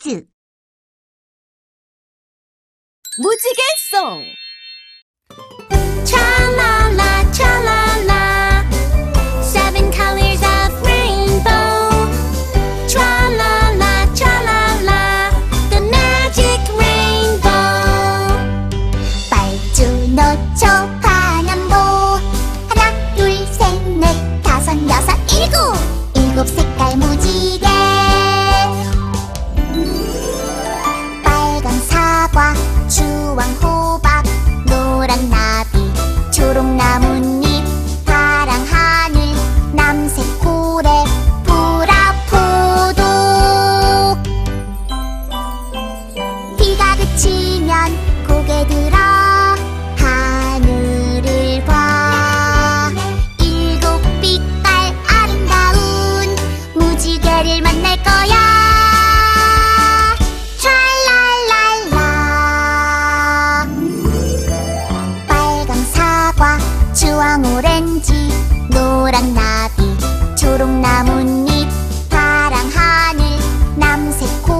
퀴즈. 무지개송. 찰랄라 찰랄라 Seven colors of rainbow. 찰랄라 찰랄라 The magic rainbow. 빨주노초 파남보 하나 둘 셋 넷 다섯 여섯 일곱. 일곱 색깔 무지 주황 오렌지 노란 나비 초록 나뭇잎 파랑 하늘 남색 고